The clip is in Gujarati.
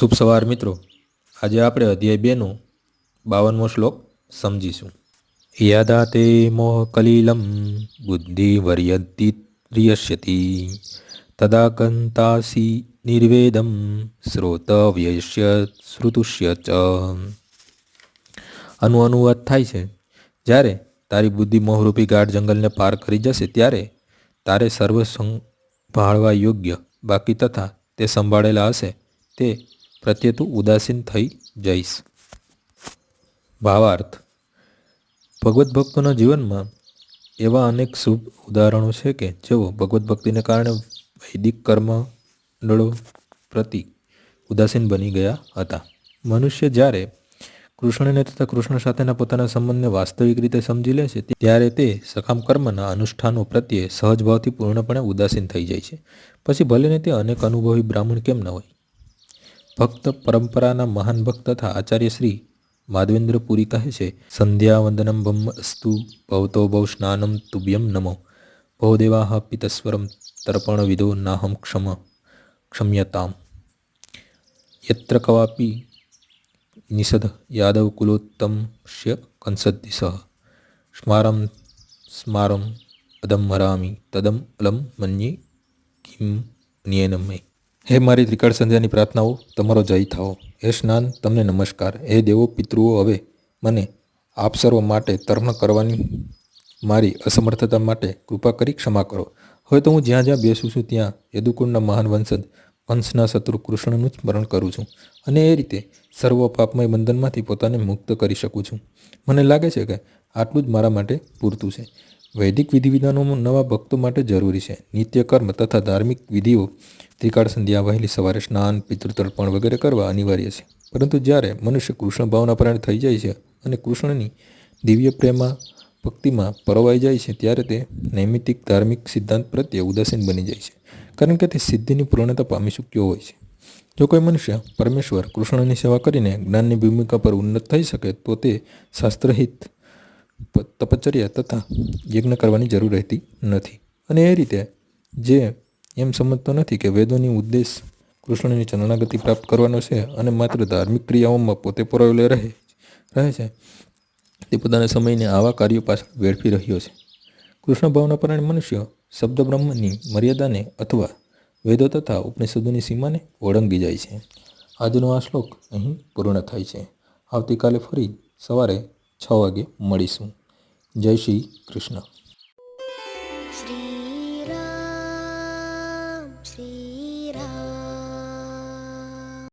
શુભ સવાર મિત્રો. આજે આપણે અધ્યાય બેનો બાવનમો શ્લોક સમજીશું. યદા તે મોહ કલિલમ બુદ્ધિ વર્યદ્રિયસ્યતિ તદા કંતાસી નિર્વેદમ શ્રોતવ્યશ્ય શ્રુતુષ્ય ચ. અનુ અનુવાદ થાય છે. જ્યારે તારી બુદ્ધિ મોહરૂપી ગાઢ જંગલને પાર કરી જશે, ત્યારે તારે સર્વ સંભાળવા યોગ્ય બાકી તથા તે સંભાળેલા હશે. તે પ્રત્યે તું ઉદાસીન થઈ જઈશ. ભાવાર્થ. ભગવદ્ ભક્તોના જીવનમાં એવા અનેક શુભ ઉદાહરણો છે કે જેઓ ભગવદ્ ભક્તિને કારણે વૈદિક કર્મંડળો પ્રતિ ઉદાસીન બની ગયા હતા. મનુષ્ય જ્યારે કૃષ્ણને તથા કૃષ્ણ સાથેના પોતાના સંબંધને વાસ્તવિક રીતે સમજી લે છે, ત્યારે તે સકામ કર્મના અનુષ્ઠાનો પ્રત્યે સહજભાવથી પૂર્ણપણે ઉદાસીન થઈ જાય છે. પછી ભલેને તે અનેક અનુભવી બ્રાહ્મણ કેમ ન હોય? ભક્ત પરંપરાના મહાન ભક્ત તથા આચાર્ય શ્રી માધવેન્દ્ર પુરી કહે છે સંધ્યા વંદનમ બ્રહ્મ અસ્તુ ભવતો ભવ સ્નાનમ તુભ્યમ નમો ભવદેવાહ પિતસ્વરમ તર્પણ વિદો નાહમ ક્ષમ ક્ષમ્યતામ યત્ર કવાપી નિષદ યાદવ કુલોત્તમસ્ય કંસદ્દિશ સ્મારમ સ્મારમ અદમ હરામી તદમ અલમ મન્યે કિમ નિયનમે હે મારી ત્રિકાળ સંધ્યાની પ્રાર્થનાઓ, તમારો જય થાઓ. હે સ્નાન, તમને નમસ્કાર. હે દેવો, પિતૃઓ, હવે મને આપ સર્વ માટે તર્પણ કરવાની મારી અસમર્થતા માટે કૃપા કરી ક્ષમા કરો. હવે તો હું જ્યાં જ્યાં બેસું છું, ત્યાં યદુકુંડના મહાન વંશજ કંસના શત્રુ કૃષ્ણનું સ્મરણ કરું છું અને એ રીતે સર્વ પાપમય બંધનમાંથી પોતાને મુક્ત કરી શકું છું. મને લાગે છે કે આટલું જ મારા માટે પૂરતું છે. વૈદિક વિધિ વિધાનો નવા ભક્તો માટે જરૂરી છે. નિત્યકર્મ તથા ધાર્મિક વિધિઓ ત્રિકાળ સંધ્યા, વહેલી સવારે સ્નાન, પિતૃતર્પણ વગેરે કરવા અનિવાર્ય છે. પરંતુ જ્યારે મનુષ્ય કૃષ્ણ ભાવના પરાયણ થઈ જાય છે અને કૃષ્ણની દિવ્ય પ્રેમા ભક્તિમાં પરવાઈ જાય છે, ત્યારે તે નૈમિતિક ધાર્મિક સિદ્ધાંત પ્રત્યે ઉદાસીન બની જાય છે. કારણ કે તે સિદ્ધિની પૂર્ણતા પામી ચૂક્યો હોય છે. જો કોઈ મનુષ્ય પરમેશ્વર કૃષ્ણની સેવા કરીને જ્ઞાનની ભૂમિકા પર ઉન્નત થઈ શકે, તો તે શાસ્ત્રહિત તપચર્યા તથા યજ્ઞ કરવાની જરૂર રહેતી નથી. અને એ રીતે જે એમ સમજતો નથી કે વેદોની ઉદ્દેશ કૃષ્ણની ચરણાગતિ પ્રાપ્ત કરવાનો છે અને માત્ર ધાર્મિક ક્રિયાઓમાં પોતે પરોવેલો રહે રહે છે, તે પોતાના સમયને આવા કાર્યો પાછળ વેડફી રહ્યો છે. કૃષ્ણ ભાવના પરાયણ મનુષ્ય શબ્દ બ્રહ્મની મર્યાદાને અથવા વેદો તથા ઉપનિષદોની સીમાને ઓળંગી જાય છે. આજનો આ શ્લોક અહીં પૂર્ણ થાય છે. આવતીકાલે ફરી સવારે છ વાગે મળીશું. જય શ્રી કૃષ્ણ.